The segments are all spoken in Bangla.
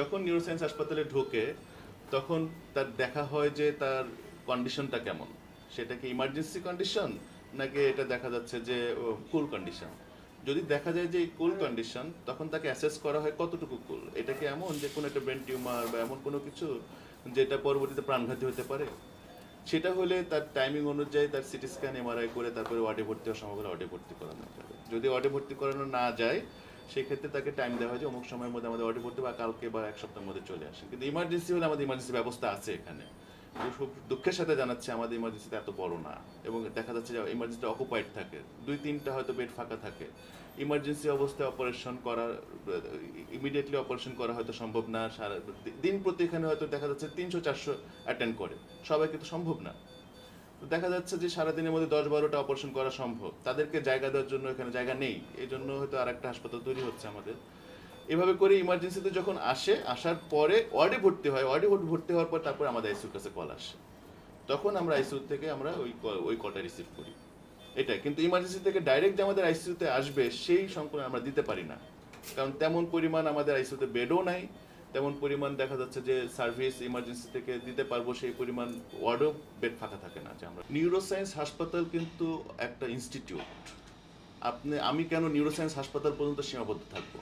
যখন নিউরোসায়েন্স হাসপাতালে ঢোকে তখন তার দেখা হয় যে তার কন্ডিশনটা কেমন? সেটা কি ইমার্জেন্সি কন্ডিশন নাকি এটা দেখা যাচ্ছে যে কুল কন্ডিশন যদি দেখা যায় যে কুল কন্ডিশন তখন তাকে অ্যাসেস করা হয় কতটুকু কুল এটা কি এমন যে কোনো একটা ব্রেন টিউমার বা এমন কোনো কিছু যেটা পরবর্তীতে প্রাণঘাতী হতে পারে? সেটা হলে তার টাইমিং অনুযায়ী তার সিটি স্ক্যান এমআরআই করে তারপরে ওয়ার্ডে ভর্তি হওয়া সম্ভব হলে ওয়ার্ডে ভর্তি করানো যাবে যদি ওয়ার্ডে ভর্তি করানো না যায় সেক্ষেত্রে তাকে টাইম দেওয়া হয় যে অমুক সময়ের মধ্যে আমাদের অর্ডার করতে বা কালকে বা এক সপ্তাহের মধ্যে চলে আসে। কিন্তু ইমার্জেন্সি হলে আমাদের ইমার্জেন্সি ব্যবস্থা আছে এখানে। খুব দুঃখের সাথে জানাচ্ছি, আমাদের ইমার্জেন্সিতে এত বড় না। এবং দেখা যাচ্ছে যে ইমার্জেন্সিটা অকুপাইড থাকে। দুই তিনটা হয়তো বেড ফাঁকা থাকে। ইমার্জেন্সি অবস্থায় অপারেশন করা ইমিডিয়েটলি অপারেশন করা হয়তো সম্ভব না। সারা দিন প্রতি এখানে হয়তো দেখা যাচ্ছে তিনশো, চারশো অ্যাটেন্ড করে। সবাই কিন্তু সম্ভব না। তো দেখা যাচ্ছে যে সারাদিনের মধ্যে দশ বারোটা অপারেশন করা সম্ভব। তাদেরকে জায়গা দেওয়ার জন্য এখানে জায়গা নেই। এই জন্য হয়তো আর একটা হাসপাতাল তৈরি হচ্ছে আমাদের। এভাবে করে ইমার্জেন্সিতে যখন আসে, আসার পরে ওয়ার্ডে ভর্তি হয়। ওয়ার্ডে ভর্তি হওয়ার পর তারপর আমাদের আইসিউর কাছে কল আসে। তখন আমরা আইসিইউ থেকে আমরা ওই ওই কলটা রিসিভ করি। এটাই। কিন্তু ইমার্জেন্সি থেকে ডাইরেক্ট যে আমাদের আইসিইউতে আসবে, সেই সংকলন আমরা দিতে পারি না। কারণ তেমন পরিমাণ আমাদের আইসিইউতে বেডও নাই। তেমন পরিমাণ দেখা যাচ্ছে যে সার্ভিস ইমার্জেন্সি থেকে দিতে পারব সেই পরিমাণ ওয়ার্ডও বেড ফাঁকা থাকে না, যে আমরা নিউরোসায়েন্স হাসপাতাল কিন্তু একটা ইনস্টিটিউট আপনি আমি কেন নিউরোসায়েন্স হাসপাতাল পর্যন্ত সীমাবদ্ধ থাকব?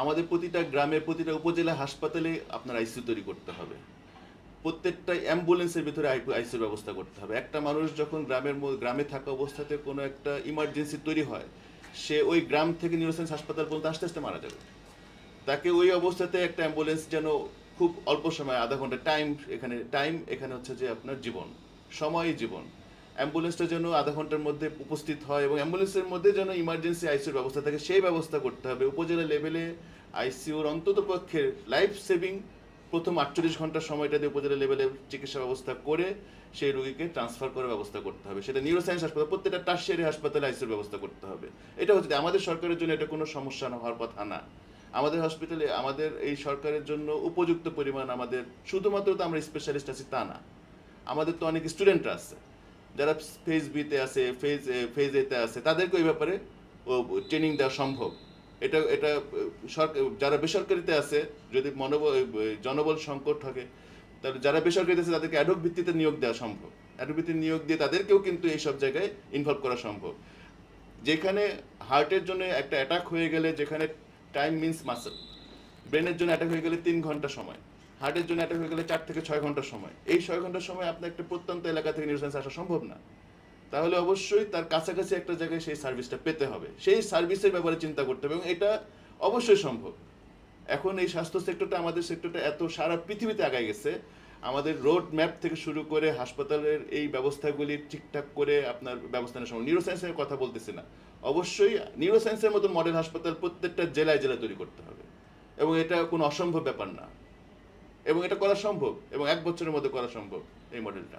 আমাদের প্রতিটা গ্রামে প্রতিটা উপজেলা হাসপাতালে আপনার আইসিইউ তৈরি করতে হবে। প্রত্যেকটা অ্যাম্বুলেন্সের ভিতরে আইসিউর ব্যবস্থা করতে হবে। একটা মানুষ যখন গ্রামের গ্রামে থাকা অবস্থাতে কোনো একটা ইমার্জেন্সি তৈরি হয়, সে ওই গ্রাম থেকে নিউরোসায়েন্স হাসপাতাল পর্যন্ত আস্তে আস্তে মারা যাবে। তাকে ওই অবস্থাতে একটা অ্যাম্বুলেন্স যেন খুব অল্প সময়, আধা ঘণ্টা টাইম এখানে টাইম এখানে হচ্ছে যে আপনার জীবন সময়ই জীবন। অ্যাম্বুলেন্সটা যেন আধা ঘণ্টার মধ্যে উপস্থিত হয় এবং অ্যাম্বুলেন্সের মধ্যে যেন ইমার্জেন্সি আইসিউর ব্যবস্থা থাকে, সেই ব্যবস্থা করতে হবে। উপজেলা লেভেলে আইসিউর অন্তত পক্ষে লাইফ সেভিং প্রথম আটচল্লিশ ঘণ্টার সময়টা দিয়ে উপজেলা লেভেলে চিকিৎসা ব্যবস্থা করে সেই রোগীকে ট্রান্সফার করার ব্যবস্থা করতে হবে। সেটা নিউরোসায়েন্স হাসপাতাল, প্রত্যেকটা টার্সিয়ারি হাসপাতালে আইসিউর ব্যবস্থা করতে হবে। এটা হচ্ছে আমাদের সরকারের জন্য এটা কোনো সমস্যা না, হওয়ার কথা না। আমাদের হসপিটালে আমাদের এই সরকারের জন্য উপযুক্ত পরিমাণ আমাদের, শুধুমাত্র তো আমরা স্পেশালিস্ট আছি তা না। আমাদের তো অনেক স্টুডেন্টরা আছে। যারা ফেজ বিতে আছে ফেজ ফেজ এতে আছে, তাদেরকে ওই ব্যাপারে ট্রেনিং দেওয়া সম্ভব। এটা এটা সরকার যারা বেসরকারিতে আছে, যদি মনোবল জনবল সংকট থাকে তাহলে যারা বেসরকারিতে আছে, তাদেরকে অ্যাডক ভিত্তিতে নিয়োগ দেওয়া সম্ভব। অ্যাডক ভিত্তিতে নিয়োগ দিয়ে তাদেরকেও কিন্তু এই সব জায়গায় ইনভলভ করা সম্ভব। যেখানে হার্টের জন্য একটা অ্যাটাক হয়ে গেলে, যেখানে টাইম মিন্স মাসেল ব্রেনের জন্য অ্যাটাক হয়ে গেলে তিন ঘণ্টা সময়। হার্টের জন্য অ্যাটাক হয়ে গেলে চার থেকে ছয় ঘণ্টা সময়। এই ছয় ঘণ্টার সময় আপনার একটা প্রত্যন্ত এলাকা থেকে নিউরোসায়েন্স আসা সম্ভব না। তাহলে অবশ্যই তার কাছাকাছি একটা জায়গায় সেই সার্ভিসটা পেতে হবে। সেই সার্ভিসের ব্যাপারে চিন্তা করতে হবে এবং এটা অবশ্যই সম্ভব। এখন এই স্বাস্থ্য সেক্টরটা আমাদের সেক্টরটা এত সারা পৃথিবীতে আগায় গেছে আমাদের রোড ম্যাপ থেকে শুরু করে হাসপাতালের এই ব্যবস্থাগুলি ঠিকঠাক করে আপনার ব্যবস্থা নেওয়া সময়। নিউরোসায়েন্সের কথা বলতেছি না। অবশ্যই নিউরোসায়েন্সের মতো মডেল হাসপাতাল প্রত্যেকটা জেলায় জেলায় তৈরি করতে হবে। এবং এটা কোনো অসম্ভব ব্যাপার না। এবং এটা করা সম্ভব। এবং এক বছরের মধ্যে করা সম্ভব এই মডেলটা